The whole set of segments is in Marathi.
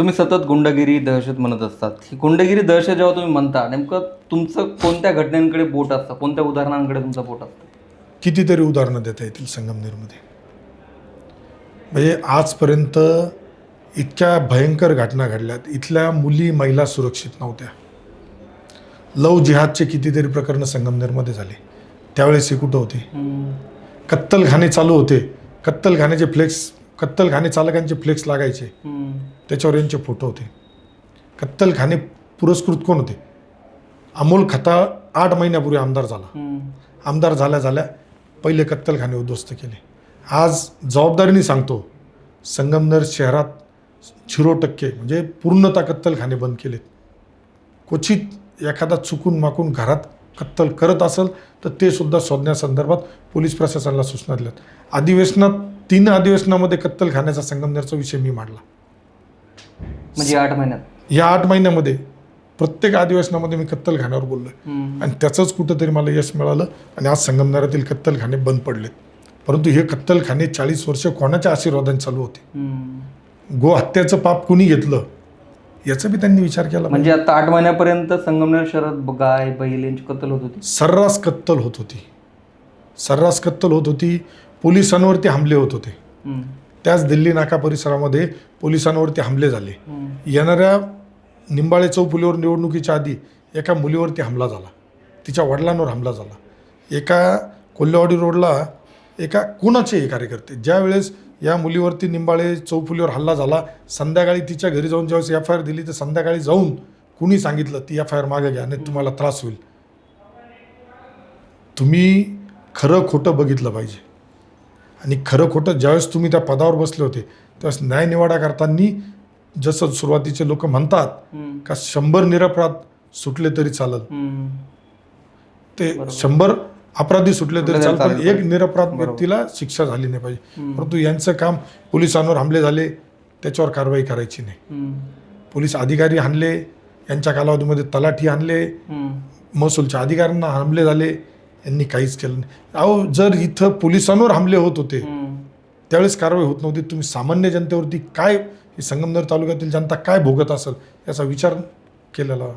तुम्ही सतत गुंडगिरी दहशत म्हणत असतात. ही गुंडगिरी दहशत जेव्हा तुम्ही म्हणता नेमकं तुमचं कोणत्या घटनांकडे बोट असतं? कोणत्या उदाहरणांकडे तुमचं बोट असतं? कितीतरी उदाहरणं देता येतील संगमनेरमध्ये. म्हणजे आजपर्यंत इतक्या भयंकर घटना घडल्यात. इथल्या मुली महिला सुरक्षित नव्हत्या. लव जिहादचे कितीतरी प्रकरणं संगमनेरमध्ये झाले. त्यावेळेस हे कुठं होते? कत्तलखाने चालू होते. कत्तलखान्याचे फ्लेक्स कत्तलखाने चालकांचे फ्लेक्स लागायचे. त्याच्यावर यांचे फोटो होते. कत्तलखाने पुरस्कृत कोण होते? अमोल खता आठ महिन्यापूर्वी आमदार झाला. आमदार झाल्या झाल्या पहिले कत्तलखाने उद्ध्वस्त केले. आज जबाबदारीने सांगतो संगमनेर शहरात झिरो टक्के म्हणजे पूर्णतः कत्तलखाने बंद केलेत. क्वचित एखादा चुकून माकून घरात कत्तल करत असेल तर ते सुद्धा शोधण्यासंदर्भात पोलीस प्रशासनाला सूचना दिल्यात. अधिवेशनात तीन अधिवेशनामध्ये कत्तलखान्याचा संगमनेरचा विषय मी मांडला. म्हणजे आठ महिन्यात? या आठ महिन्यामध्ये प्रत्येक अधिवेशनामध्ये मी कत्तलखान्यावर बोललोय. आणि त्याचंच कुठंतरी मला यश मिळालं आणि आज संगमनेरातील कत्तलखाने बंद पडलेत. परंतु हे कत्तलखाने चाळीस वर्ष कोणाच्या आशीर्वादाने चालू होते? गो हत्याचं पाप कुणी घेतलं? याचा बी त्यांनी विचार केला. म्हणजे आता आठ महिन्यापर्यंत संगमनेर शहरात गाय बैल यांची कत्तल होत होती? सर्रास कत्तल होत होती. सर्रास कत्तल होत होती. पोलिसांवरती हमले होत होते. त्याच दिल्ली नाका परिसरामध्ये पोलिसांवरती हमले झाले. येणाऱ्या निंबाळे चौफुलीवर निवडणुकीच्या आधी एका मुलीवरती हमला झाला. तिच्या वडिलांवर हमला झाला. एका कोल्हेवाडी रोडला एका कुणाचे कार्यकर्ते? ज्या वेळेस या मुलीवरती निंबाळे चौफुलीवर हल्ला झाला संध्याकाळी तिच्या घरी जाऊन ज्यावेळेस एफ आय आर दिली तर संध्याकाळी जाऊन कुणी सांगितलं ती एफ आय आर मागे घ्या नाही तुम्हाला त्रास होईल. तुम्ही खरं खोटं बघितलं पाहिजे. आणि खरं खोटं ज्यावेळेस तुम्ही त्या पदावर बसले होते त्यावेळेस न्याय निवाडा करताना जसं सुरुवातीचे लोक म्हणतात. का शंभर निरपराध सुटले तरी चालल हम्म. ते शंभर अपराधी सुटले तरी चालत पण. एक निरपराध. व्यक्तीला शिक्षा झाली नाही पाहिजे परंतु यांचं काम पोलिसांवर हमले झाले त्याच्यावर कारवाई करायची नाही. पोलीस अधिकारी आणले यांच्या कालावधीमध्ये तलाठी आणले. महसूलच्या अधिकाऱ्यांना हमले झाले यांनी काहीच केलं नाही. अहो जर इथं पोलिसांवर हमले होत होते. त्यावेळेस कारवाई होत नव्हती. तुम्ही सामान्य जनतेवरती काय ही संगमनेर तालुक्यातील जनता काय भोगत असेल याचा विचार केलेला.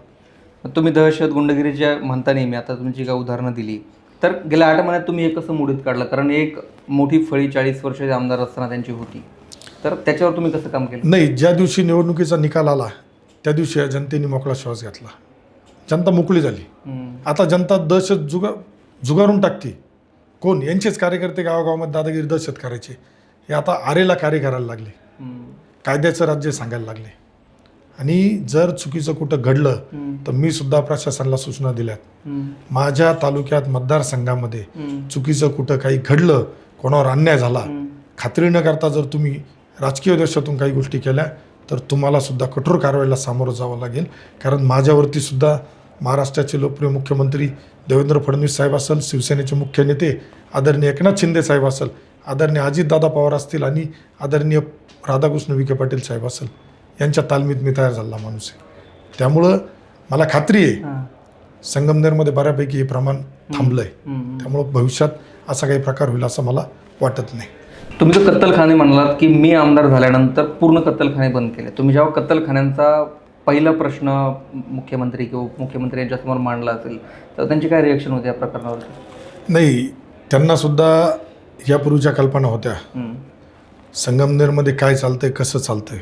तुम्ही दहशत गुंडगिरीच्या म्हणता नेहमी. आता तुम्ही जी काय उदाहरणं दिली तर गेल्या आठ महिन्यात तुम्ही हे कसं मोडीत काढलं? कारण एक मोठी फळी चाळीस वर्षाचे आमदार असताना त्यांची होती. तर त्याच्यावर तुम्ही कसं काम केलं? नाही ज्या दिवशी निवडणुकीचा निकाल आला त्या दिवशी जनतेने मोकळा श्वास घेतला. जनता मोकळी झाली. आता जनता दहशत जुगा जुगारून टाकते. कोण? यांचेच कार्यकर्ते गावागावामध्ये दादागिरी दहशत करायचे. हे आता आरेला कार्य करायला लागले. कायद्याचं राज्य सांगायला लागले. आणि जर चुकीचं कुठं घडलं तर मी सुद्धा प्रशासनाला सूचना दिल्यात. माझ्या तालुक्यात मतदारसंघामध्ये चुकीचं कुठं काही घडलं कोणावर अन्याय झाला खात्री न करता जर तुम्ही राजकीय देशातून काही गोष्टी केल्या तर तुम्हाला सुद्धा कठोर कारवाईला सामोरं जावं लागेल. कारण माझ्यावरती सुद्धा महाराष्ट्राचे लोकप्रिय मुख्यमंत्री देवेंद्र फडणवीस साहेब असेल शिवसेनेचे मुख्य नेते आदरणीय एकनाथ शिंदे साहेब असेल आदरणीय अजितदादा पवार असतील आणि आदरणीय राधाकृष्ण विखे पाटील साहेब असेल यांच्या तालमीत मी तयार झालेला माणूस आहे. त्यामुळं मला खात्री आहे. संगमनेरमध्ये बऱ्यापैकी हे प्रमाण थांबलं आहे. त्यामुळं भविष्यात असा काही प्रकार होईल असं मला वाटत नाही. तुम्ही जो कत्तलखाने म्हणलात की मी आमदार झाल्यानंतर पूर्ण कत्तलखाने बंद केले. तुम्ही जेव्हा कत्तलखान्यांचा पहिला प्रश्न मुख्यमंत्री किंवा उपमुख्यमंत्री यांच्यासमोर मांडला असेल तर त्यांची काय रिएक्शन होती या प्रकरणावरती नाही त्यांना सुद्धा यापूर्वीच्या कल्पना होत्या. संगमनेरमध्ये काय चालतंय कसं चालतंय.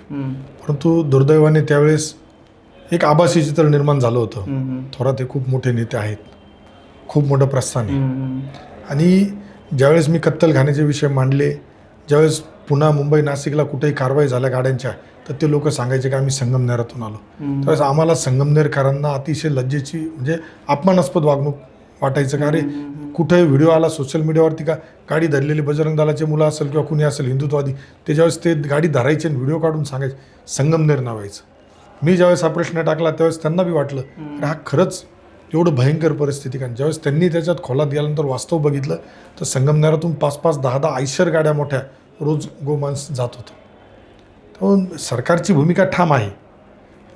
परंतु दुर्दैवाने त्यावेळेस एक आभासी चित्र निर्माण झालं होतं. थोरात हे खूप मोठे नेते आहेत खूप मोठं प्रस्थान आहे. आणि ज्यावेळेस मी कत्तलखान्याचे विषय मांडले ज्यावेळेस पुन्हा मुंबई नाशिकला कुठेही कारवाई झाल्या गाड्यांच्या तर ते लोक सांगायचे की आम्ही संगमनेरातून आलो. त्यावेळेस आम्हाला संगमनेरकरांना अतिशय लज्जेची म्हणजे अपमानास्पद वागणूक वाटायचं. का अरे कुठे व्हिडिओ आला सोशल मीडियावरती का गाडी धरलेली बजरंग दलाचे मुलं असेल किंवा कुणी असेल हिंदुत्ववादी ते ज्यावेळेस ते गाडी धरायचे आणि व्हिडिओ काढून सांगायचे संगमनेर नावायचं मी ज्यावेळेस हा प्रश्न टाकला त्यावेळेस त्यांना बी वाटलं अरे हा खरंच एवढं भयंकर परिस्थिती कारण ज्यावेळेस त्यांनी त्याच्यात खोलात गेल्यानंतर वास्तव बघितलं तर संगमनेरातून पाच पाच दहा दहा आयशर गाड्या मोठ्या रोज गोमांस जात होतं. त्यामुळे सरकारची भूमिका ठाम आहे.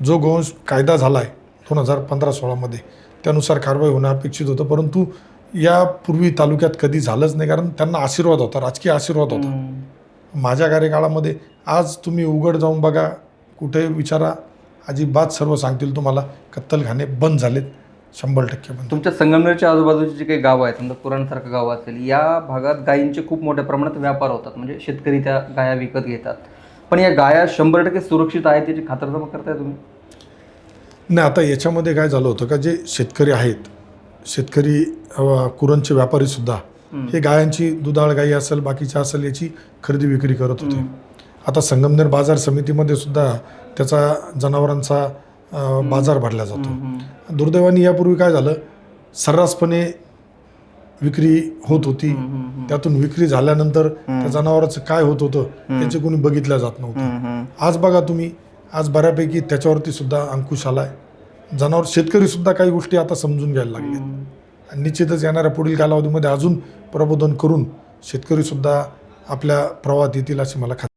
जो गोवंश कायदा झाला आहे दोन हजार पंधरा सोळामध्ये त्यानुसार कारवाई होणं अपेक्षित होतं. परंतु यापूर्वी तालुक्यात कधी झालंच नाही कारण त्यांना आशीर्वाद होता राजकीय आशीर्वाद होता. माझ्या कार्यकाळामध्ये आज तुम्ही उघड जाऊन बघा कुठे विचारा अजिबात सर्व सांगतील तुम्हाला कत्तलखाने बंद झालेत. शंभर टक्के बंद. तुमच्या संगमनेरच्या आजूबाजूची जी काही गावं आहेत समजा पुराणसारखं गाव असेल या भागात गायींचे खूप मोठ्या प्रमाणात व्यापार होतात. म्हणजे शेतकरी त्या गाया विकत घेतात. पण या गाया शंभर टक्के सुरक्षित आहेत याची खातरजमा करताय तुम्ही? नाही आता याच्यामध्ये काय झालं होतं का जे शेतकरी आहेत शेतकरी अ, कुरणचे व्यापारीसुद्धा हे गायांची दुधाळ गाई असेल बाकीच्या असेल याची खरेदी विक्री करत होते. आता संगमनेर बाजार समितीमध्ये सुद्धा त्याचा जनावरांचा बाजार भरला जातो. दुर्दैवाने यापूर्वी काय झालं? सर्रासपणे विक्री होत होती. त्यातून विक्री झाल्यानंतर त्या जनावराचं काय होत होतं याचे कोणी बघितलं जात नव्हतं. आज बघा तुम्ही आज बऱ्यापैकी त्याच्यावरती सुद्धा अंकुश आलाय. जनावर शेतकरी सुद्धा काही गोष्टी आता समजून घ्यायला लागले आणि निश्चितच येणाऱ्या पुढील कालावधीमध्ये अजून प्रबोधन करून शेतकरी सुद्धा आपल्या प्रवाहात येतील अशी मला खात्री